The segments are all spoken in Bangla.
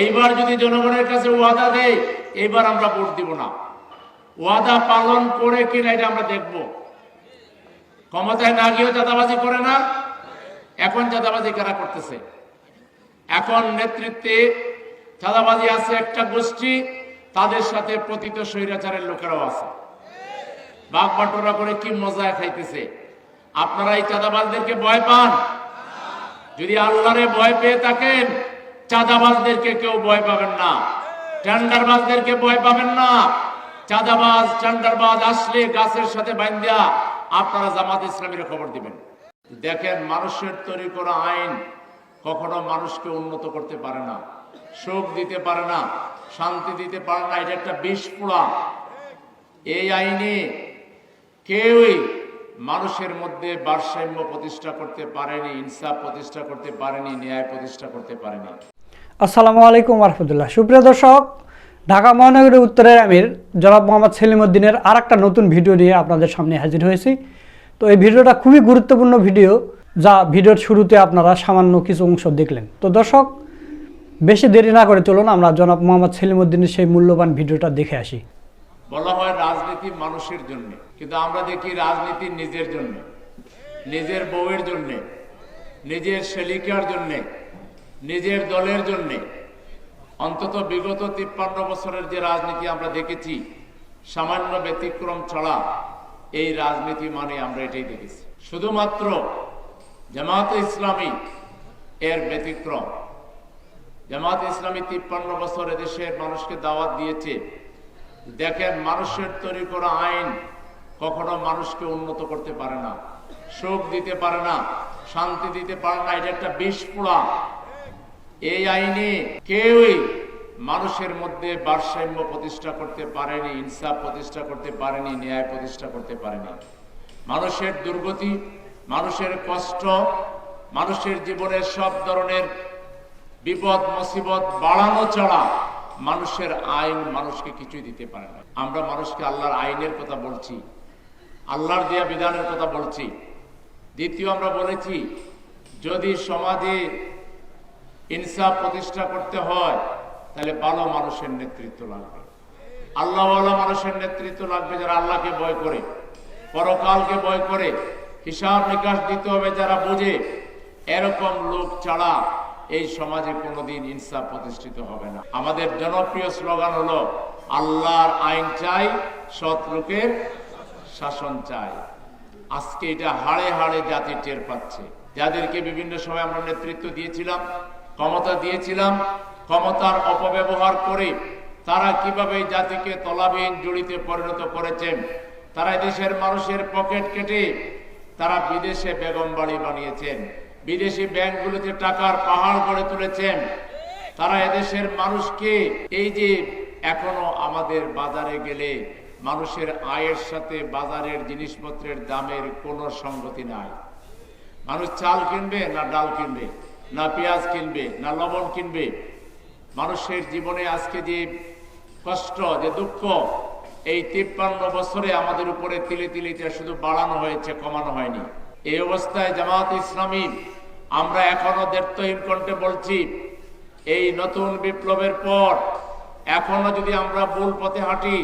এইবার যদি জনগণের কাছে ওয়াদা দেয়, এইবার আমরা ভোট দিব না। ওয়াদা পালন করে কিনা এটা আমরা দেখব। ক্ষমতায় না গিয়েও চাঁদাবাজি করে না, এখন চাঁদাবাজি কারা করতেছে? এখন নেতৃত্বে চাঁদাবাজি আছে একটা গোষ্ঠী, তাদের সাথে পতিত স্বৈরাচারের লোকেরাও আছে। বাঘ বাটোরা করে কি মজা খাইতেছে? আপনারা এই চাঁদাবাজদেরকে ভয় পান? যদি আল্লাহরে ভয় পেয়ে থাকেন চাঁদাবাজদেরকে কেউ ভয় পাবেন না। টেন্ডারবাজদেরকে ভয় পাবেন না। চাঁদাবাজ, টেন্ডারবাজ আসলে গাছের সাথে বান্ধিয়া আপনারা জামাত ইসলামের খবর দিবেন। দেখেন মানুষের তৈরি করা আইন কখনো মানুষকে উন্নত করতে পারে না সুখ দিতে পারে না, শান্তি দিতে পারে না, এটা একটা বিষ পোড়া। এই আইনে কেউই মানুষের মধ্যে ভারসাম্য প্রতিষ্ঠা করতে পারেনি, ইনসাফ প্রতিষ্ঠা করতে পারেনি, ন্যায় প্রতিষ্ঠা করতে পারেনি। আসসালামু আলাইকুম রহমতুল্লাহ সুপ্রিয় দর্শক, ঢাকা মহানগরীর উত্তরের আমির জনাব মোহাম্মদ সেলিমউদ্দিনের আর একটা নতুন ভিডিও নিয়ে আপনাদের সামনে হাজির হয়েছি। তো এই ভিডিওটা খুবই গুরুত্বপূর্ণ ভিডিও, যা ভিডিওর শুরুতে আপনারা সামান্য কিছু অংশ দেখলেন। তো দর্শক, বেশি দেরি না করে চলুন, আমরা জনাব মোহাম্মদ সেলিমউদ্দিনের সেই মূল্যবান ভিডিওটা দেখে আসি। বলা হয় রাজনীতি মানুষের জন্য, কিন্তু আমরা দেখি রাজনীতি নিজের জন্য, নিজের বউয়ের জন্য, নিজের সেলিকার জন্য। নিজের দলের জন্য। অন্তত বিগত তিপ্পান্ন বছরের যে রাজনীতি আমরা দেখেছি, সামান্য ব্যতিক্রম ছাড়া এই রাজনীতি মানে আমরা এটাই দেখেছি। শুধুমাত্র জামাত ইসলামী এর ব্যতিক্রম। জামাত ইসলামী তিপ্পান্ন বছর এদেশের মানুষকে দাওয়াত দিয়েছে, দেখেন মানুষের তৈরি করা আইন কখনো মানুষকে উন্নত করতে পারে না সুখ দিতে পারে না, শান্তি দিতে পারে না, এটা একটা বিষ পোড়া। এই আইনে কেউই মানুষের মধ্যে ভারসাম্য প্রতিষ্ঠা করতে পারেনি, ইনসাফ প্রতিষ্ঠা করতে পারেনি, ন্যায় প্রতিষ্ঠা করতে পারেনি। মানুষের দুর্গতি, মানুষের কষ্ট, মানুষের জীবনের সব ধরনের বিপদ, মুসিবত বাড়ানো ছাড়া মানুষের আইন মানুষকে কিছুই দিতে পারে না। আমরা মানুষকে আল্লাহর আইনের কথা বলছি, আল্লাহর দেয়া বিধানের কথা বলছি। দ্বিতীয় আমরা বলেছি, যদি সমাজে ইনসাফ প্রতিষ্ঠা করতে হয়, তাহলে ভালো মানুষের নেতৃত্ব লাগবে। আল্লাহ মানুষের নেতৃত্ব লাগবে যারা আল্লাহকে ভয় করে, পরকালকে ভয় করে। হিসাব নিকাশ দিতে হবে যারা বোঝে, এরকম লোক ছাড়া এই সমাজে কোনোদিন ইনসাফ প্রতিষ্ঠিত হবে না। আমাদের জনপ্রিয় স্লোগান হলো, আল্লাহর আইন চাই, সৎ লোকের শাসন চাই। আজকে এটা হাড়ে হাড়ে জাতি টের পাচ্ছে। যাদেরকে বিভিন্ন সময় আমরা নেতৃত্ব দিয়েছিলাম ক্ষমতা দিয়েছিলাম, ক্ষমতার অপব্যবহার করে তারা কীভাবে জাতিকে তলাবিহীন জড়িতে পরিণত করেছেন তারা দেশের মানুষের পকেট কেটে তারা বিদেশে বেগম বাড়ি বানিয়েছেন। বিদেশি ব্যাংকগুলোতে টাকার পাহাড় গড়ে তুলেছেন। তারা এদেশের মানুষকে এই যে এখনও আমাদের বাজারে গেলে মানুষের আয়ের সাথে বাজারের জিনিসপত্রের দামের কোনো সঙ্গতি নাই। মানুষ চাল কিনবে না ডাল কিনবে? না পেঁয়াজ কিনবে, না লবণ কিনবে। মানুষের জীবনে আজকে যে কষ্ট, যে দুঃখ, এই তিপ্পান্ন বছরে আমাদের উপরে তিলে তিলিতে শুধু বাড়ানো হয়েছে, কমানো হয়নি। এই অবস্থায় জামাত ইসলামী, আমরা এখনও দেড়তহীন কণ্ঠে বলছি, এই নতুন বিপ্লবের পর এখনও যদি আমরা ভুল পথে হাঁটি,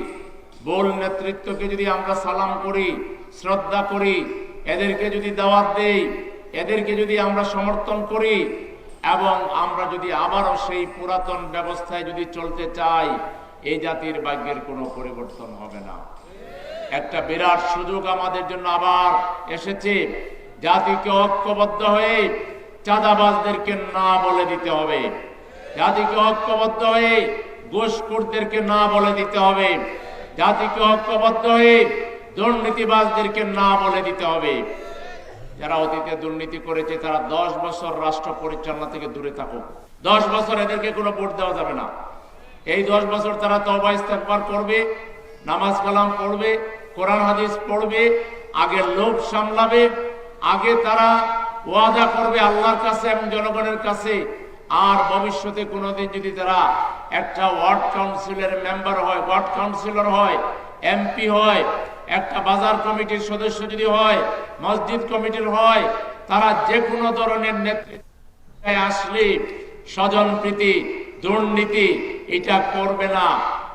ভুল নেতৃত্বকে যদি আমরা সালাম করি, শ্রদ্ধা করি, এদেরকে যদি দাওয়াত দেই এদেরকে যদি আমরা সমর্থন করি এবং আমরা যদি আবারও সেই পুরাতন ব্যবস্থায় যদি চলতে চাই, এই জাতির ভাগ্যের কোনো পরিবর্তন হবে না। একটা বিরাট সুযোগ আমাদের জন্য আবার এসেছে। জাতিকে ঐক্যবদ্ধ হয়ে চাঁদাবাজদেরকে না বলে দিতে হবে। জাতিকে ঐক্যবদ্ধ হয়ে গোসকুরদেরকে না বলে দিতে হবে। জাতিকে ঐক্যবদ্ধ হয়ে দুর্নীতিবাজদেরকে না বলে দিতে হবে। যারা অতীতে দুর্নীতি করেছে, তারা দশ বছর রাষ্ট্র পরিচালনা থেকে দূরে থাকুক। দশ বছর এদেরকে কোনো ভোট দেওয়া যাবে না। এই দশ বছর তারা তবা ইস্তেকবার করবে, নামাজ কালাম পড়বে, কোরআন, হাদিস পড়বে আগে লোভ সামলাবে, আগে তারা ওয়াদা করবে আল্লাহর কাছে এবং জনগণের কাছে। আর ভবিষ্যতে কোনোদিন যদি তারা একটা ওয়ার্ড কাউন্সিলের মেম্বার হয়, ওয়ার্ড কাউন্সিলর হয়, এমপি হয় একটা বাজার কমিটির সদস্য যদি হয়, মসজিদ কমিটির হয়, তারা যে কোনো ধরনের নেতৃত্বে আসলে স্বজন প্রীতি, দুর্নীতি, এটা করবে না।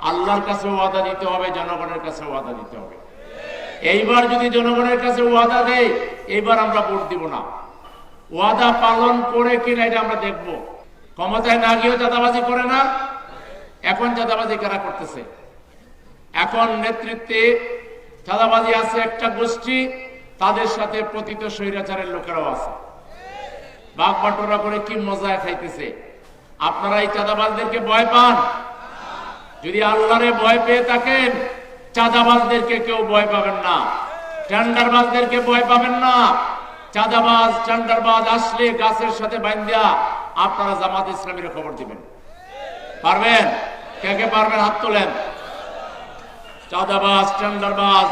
আল্লাহর কাছে ওয়াদা দিতে হবে, জনগণের কাছে ওয়াদা দিতে হবে। এইবার যদি জনগণের কাছে ওয়াদা দেয়, এইবার আমরা ভোট দিব না। ওয়াদা পালন করে কিনা এটা আমরা দেখব। ক্ষমতায় না গিয়েও চাঁদাবাজি করে না? এখন চাঁদাবাজি কারা করতেছে? এখন নেতৃত্বে চাঁদাবাজি আছে একটা গোষ্ঠী, তাদের সাথে পতিত স্বৈরাচারের লোকেরাও আছে। বাঘ বাটোরা করে কি মজায় খাইতেছে? আপনারা এই চাঁদাবাজদেরকে ভয় পান? যদি আল্লাহরে ভয় পেয়ে থাকেন, চাঁদাবাজদেরকে কেউ ভয় পাবেন না। টেন্ডারবাজদেরকে ভয় পাবেন না। চাঁদাবাজ, টেন্ডারবাজ আসলে গাছের সাথে বান্ধিয়া আপনারা জামাত ইসলামীর খবর দিবেন। পারবেন? কে কে পারবেন? হাত তোলেন। চাঁদাবাজ, টেন্ডারবাজ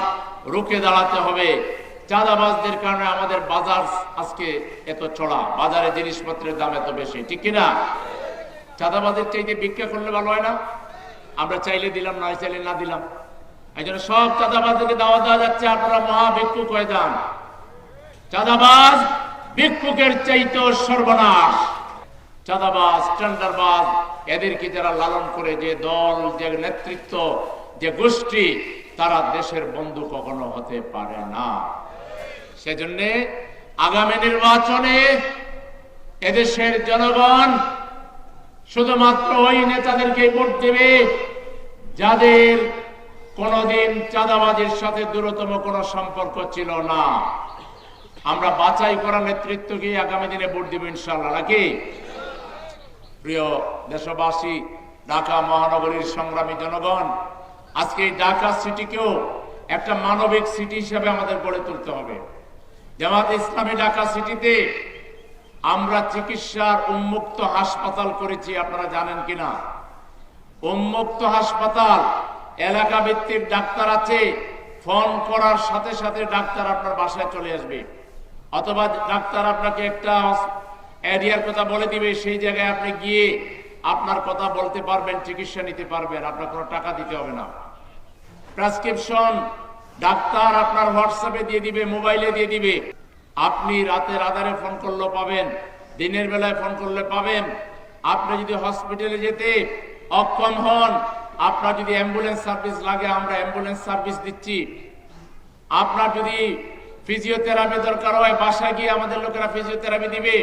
রুখে দাঁড়াতে হবে। চাঁদাবাজদের কারণে আমাদের বাজার আজকে এত চড়া, বাজারে জিনিসপত্রের দাম এত বেশি, ঠিক কিনা? চাঁদাবাজের চাইতে ভিক্ষা করলে ভালো হয় না? আমরা চাইলে দিলাম, না চাইলে না দিলাম। এই জন্য সব চাঁদাবাজদেরকে দাওয়া দেওয়া যাচ্ছে, আপনারা মহা ভিক্ষুক হয়ে যান। চাঁদাবাজ ভিক্ষুকের চাইতেও সর্বনাশ। চাঁদাবাজ, টেন্ডারবাজ এদেরকে যারা লালন করে যে দল, যে নেতৃত্ব, যে গোষ্ঠী, তারা দেশের বন্ধু কখনো হতে পারে না। সেজন্য আগামী নির্বাচনে এদেশের জনগণ শুধুমাত্র ওই নেতাদেরকে ভোট দেবে যাদের কোনোদিন চাঁদাবাজির সাথে দূরতম কোনো সম্পর্ক ছিল না। আমরা বাছাই করা নেতৃত্বকে আগামী দিনে ভোট দিব ইনশাল্লাহ নাকি? প্রিয় দেশবাসী, ঢাকা মহানগরীর সংগ্রামী জনগণ, আজকে এই ঢাকা সিটিকেও একটা মানবিক সিটি হিসেবে আমাদের গড়ে তুলতে হবে। জামাত ইসলামী ঢাকা সিটিতে আমরা চিকিৎসার উন্মুক্ত হাসপাতাল করেছি, আপনারা জানেন কিনা? উন্মুক্ত হাসপাতাল এলাকা ভিত্তিক ডাক্তার আছে, ফোন করার সাথে সাথে ডাক্তার আপনার বাসায় চলে আসবে। অথবা ডাক্তার আপনাকে একটা এরিয়ার কথা বলে দিবে, সেই জায়গায় আপনি গিয়ে আপনার কথা বলতে পারবেন, চিকিৎসা নিতে পারবেন, আপনার কোনো টাকা দিতে হবে না। প্রেসক্রিপশন ডাক্তার আপনার হোয়াটসঅ্যাপে দিয়ে দিবে, মোবাইলে দিয়ে দিবে। আপনি রাতের আধারে ফোন করলে পাবেন, দিনের বেলায় ফোন করলে পাবেন। আপনি যদি হসপিটালে যেতে অক্ষম হন, আপনার যদি অ্যাম্বুলেন্স সার্ভিস লাগে, আমরা অ্যাম্বুলেন্স সার্ভিস দিচ্ছি। আপনার যদি ফিজিওথেরাপি দরকার হয়, বাসায় গিয়ে আমাদের লোকেরা ফিজিওথেরাপি দিবে।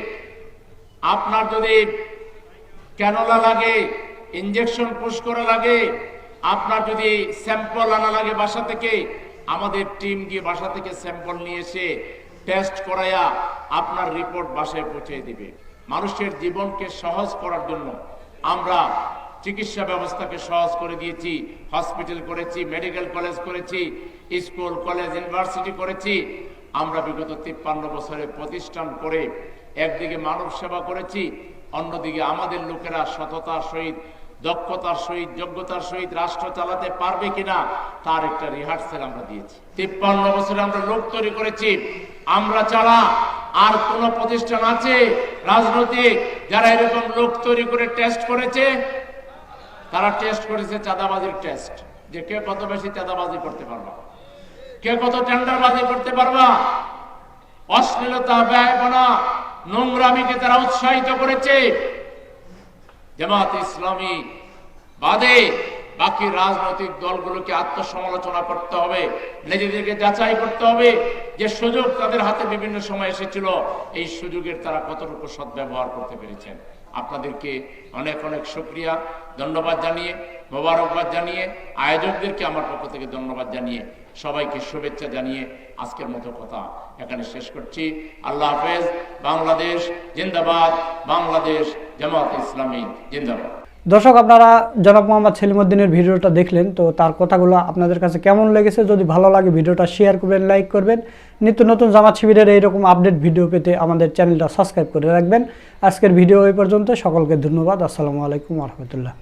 আপনার যদি ক্যানোলা লাগে ইঞ্জেকশন পুশ করা লাগে, আপনার যদি স্যাম্পল আনা লাগে বাসা থেকে, আমাদের টিম গিয়ে বাসা থেকে স্যাম্পল নিয়ে এসে টেস্ট করাইয়া আপনার রিপোর্ট বাসায় পৌঁছে দিবে। মানুষের জীবনকে সহজ করার জন্য আমরা চিকিৎসা ব্যবস্থাকে সহজ করে দিয়েছি হসপিটাল করেছি মেডিকেল কলেজ করেছি স্কুল কলেজ ইউনিভার্সিটি করেছি। আমরা বিগত তিপ্পান্ন বছরে প্রতিষ্ঠান করে একদিকে মানব সেবা করেছি, অন্যদিকে আমাদের লোকেরা সততার সহিত, দক্ষতার সহিত, যোগ্যতার সহিত রাষ্ট্র চালাতে পারবে কিনা, তার একটা রিহার্সেল আমরা দিয়েছি। তিপ্পান্ন বছরে আমরা লোক তৈরি করেছি। আমরা ছাড়া আর কোন প্রতিষ্ঠান আছে, রাজনৈতিক, যারা এরকম লোক তৈরি করে টেস্ট করেছে? তারা টেস্ট করেছে চাঁদাবাজির টেস্ট যে কে কত বেশি চাঁদাবাজি করতে পারবা? কে কত টেন্ডারবাজি করতে পারবা? অশ্লীলতা ব্যয়পনা নোংরামিকে তারা উৎসাহিত করেছে। জামাত ইসলামী বাদে বাকি রাজনৈতিক দলগুলোকে আত্মসমালোচনা করতে হবে, নিজেদেরকে যাচাই করতে হবে যে সুযোগ তাদের হাতে বিভিন্ন সময় এসেছিল, এই সুযোগের তারা কতটুকু সদ্ব্যবহার করতে পেরেছেন। আপনাদেরকে অনেক অনেক শুক্রিয়া, ধন্যবাদ জানিয়ে, মোবারকবাদ জানিয়ে, আয়োজকদেরকে আমার পক্ষ থেকে ধন্যবাদ জানিয়ে সবাইকে শুভেচ্ছা জানিয়ে আজকের মতো কথা এখানে শেষ করছি। আল্লাহ হাফেজ, বাংলাদেশ জিন্দাবাদ, বাংলাদেশ জামাত ইসলামী জিন্দাবাদ। দর্শক, আপনারা জনাব মোহাম্মদ সেলিমুদ্দিনের ভিডিওটা দেখলেন, তো তার কথাগুলো আপনাদের কাছে কেমন লেগেছে? যদি ভালো লাগে ভিডিওটা শেয়ার করবেন লাইক করবেন। নিত্য নতুন জামাত শিবিরের এইরকম আপডেট ভিডিও পেতে আমাদের চ্যানেলটা সাবস্ক্রাইব করে রাখবেন। আজকের ভিডিও এই পর্যন্ত, সকলকে ধন্যবাদ। আসসালামু আলাইকুম রহমতুল্লাহ।